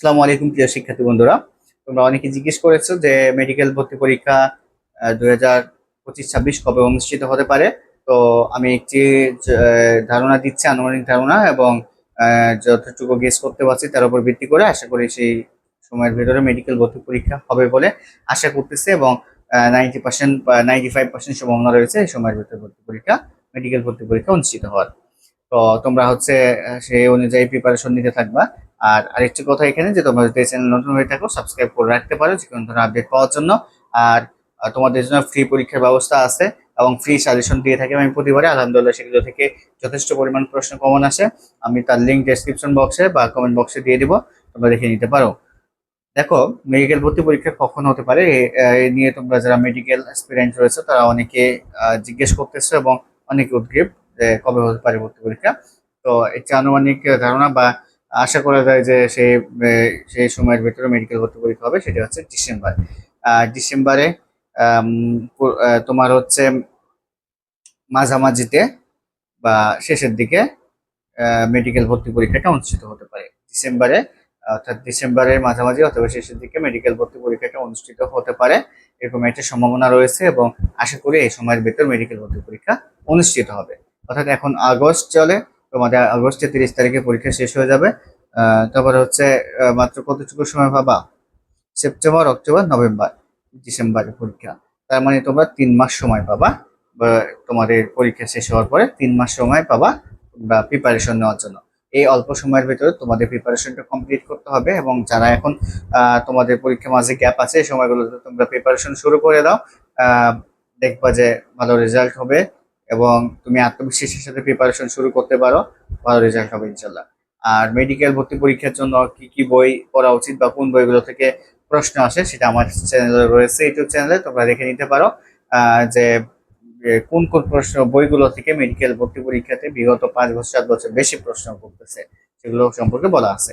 আসসালামু আলাইকুম, প্রিয় শিক্ষার্থী বন্ধুরা। তোমরা অনেকে জিজ্ঞেস করেছ যে মেডিকেল ভর্তি পরীক্ষা দুই হাজার পঁচিশ, ছাব্বিশ কবে অনুষ্ঠিত হতে পারে। তো আমি একটি ধারণা দিচ্ছি, আনুমানিক ধারণা এবং যতটুকু গেস করতে পারছি তার উপর ভিত্তি করে আশা করি সেই সময়ের ভিতরে মেডিকেল ভর্তি পরীক্ষা হবে বলে আশা করতেছি এবং ninety percent ninety five percent সম্ভাবনা রয়েছে এই সময়ের ভিতরে ভর্তি পরীক্ষা মেডিকেল ভর্তি পরীক্ষা অনুষ্ঠিত হওয়ার। তো তোমরা হচ্ছে সেই অনুযায়ী প্রিপারেশন নিতে থাকবা। আর আরেকটি কথা এখানে, যে তোমরা যদি চ্যানেল নতুন হয়ে থাকো সাবস্ক্রাইব করে রাখতে পারো, যে কোনো ধরনের আপডেট পাওয়ার জন্য। আর তোমাদের জন্য ফ্রি পরীক্ষার ব্যবস্থা আছে এবং ফ্রি সাজেশন দিয়ে থাকি আমি প্রতিবারে। আলহামদুলিল্লাহ, সেগুলো থেকে যথেষ্ট পরিমাণ প্রশ্ন কমন আসে। আমি তার লিঙ্ক ডেসক্রিপশন বক্সে বা কমেন্ট বক্সে দিয়ে দিব, তোমরা দেখে নিতে পারো। দেখো মেডিকেল ভর্তি পরীক্ষা কখন হতে পারে? এ- নিয়ে তোমরা যারা মেডিকেল অ্যাসপিরেন্ট রয়েছে, তারা অনেকে জিজ্ঞেস করতেছো এবং অনেকে উদ্গ্রীব, যে কবে হতে পারে ভর্তি পরীক্ষা। তো একটি আনুমানিক ধারণা বা আশা করা যায় যে সেই সেই সময়ের ভিতরে মেডিকেল ভর্তি পরীক্ষা হবে, সেটা হচ্ছে ডিসেম্বর। ডিসেম্বরে তোমার হচ্ছে মাঝামাঝিতে বা শেষের দিকে মেডিকেল ভর্তি পরীক্ষাটা অনুষ্ঠিত হতে পারে। ডিসেম্বরে, অর্থাৎ ডিসেম্বরের মাঝামাঝি অথবা শেষের দিকে মেডিকেল ভর্তি পরীক্ষাটা অনুষ্ঠিত হতে পারে, এরকম একটা সম্ভাবনা রয়েছে এবং আশা করি এই সময়ের ভেতর মেডিকেল ভর্তি পরীক্ষা অনুষ্ঠিত হবে। অর্থাৎ এখন আগস্ট চলে তোমাদের আগস্টের তিরিশ তারিখে পরীক্ষা শেষ হয়ে যাবে। তারপরে হচ্ছে মাত্র কতটুকু সময় পাবা? সেপ্টেম্বর অক্টোবর নভেম্বর ডিসেম্বরের পরীক্ষা। তার মানে তোমরা তিন মাস সময় পাবা তোমাদের পরীক্ষা শেষ হওয়ার পরে তিন মাস সময় পাবা বা প্রিপারেশন নেওয়ার জন্য। এই অল্প সময়ের ভিতরে তোমাদের প্রিপারেশনটা কমপ্লিট করতে হবে এবং যারা এখন তোমাদের পরীক্ষা মাঝে গ্যাপ আছে, এই সময়গুলোতে তোমরা প্রিপারেশন শুরু করে দাও। দেখবা যে ভালো রেজাল্ট হবে। এবং তুমি আত্মবিশ্বাসের সাথে প্রিপারেশন শুরু করতে পারো, ভালো রেজাল্ট হবে ইনশাল্লাহ আর মেডিকেল ভর্তি পরীক্ষার জন্য কি কি বই পড়া উচিত বা কোন বইগুলো থেকে প্রশ্ন আসে সেটা আমার চ্যানেলে রয়েছে, ইউটিউব চ্যানেলে তোমরা দেখে নিতে পারো যে কোন কোন প্রশ্ন, বইগুলো থেকে মেডিকেল ভর্তি পরীক্ষাতে বিগত পাঁচ বছর, সাত বছর বেশি প্রশ্ন করতেছে, সেগুলো সম্পর্কে বলা আছে।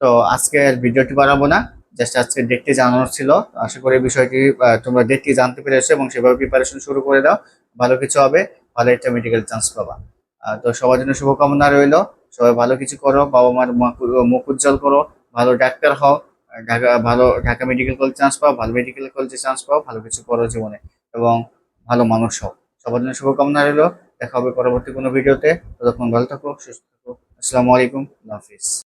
তো আজকে ভিডিওটি বাড়াবো না জাস্ট আজকে ডেটটি জানানোর ছিল। আশা করি বিষয়টি তোমরা ডেটটি জানতে পেরেছ এবং সেভাবে প্রিপারেশন শুরু করে দাও, ভালো কিছু হবে। ভালো একটা মেডিকেল চান্স পাবা। তো সবার জন্য শুভকামনা রইল। সবাই ভালো কিছু করো বাবা মার মুখ- উজ্জ্বল করো, ভালো ডাক্তার হও, ঢাকা ভালো ঢাকা মেডিকেল কলেজ চান্স পাও, ভালো মেডিকেল কলেজে চান্স পাও, ভালো কিছু করো জীবনে এবং ভালো মানুষ হও। সবার জন্য শুভকামনা রইল। দেখা হবে পরবর্তী কোনো ভিডিওতে ততক্ষণ ভালো থাকো, সুস্থ থাকো। আসসালামু আলাইকুম। হাফিজ।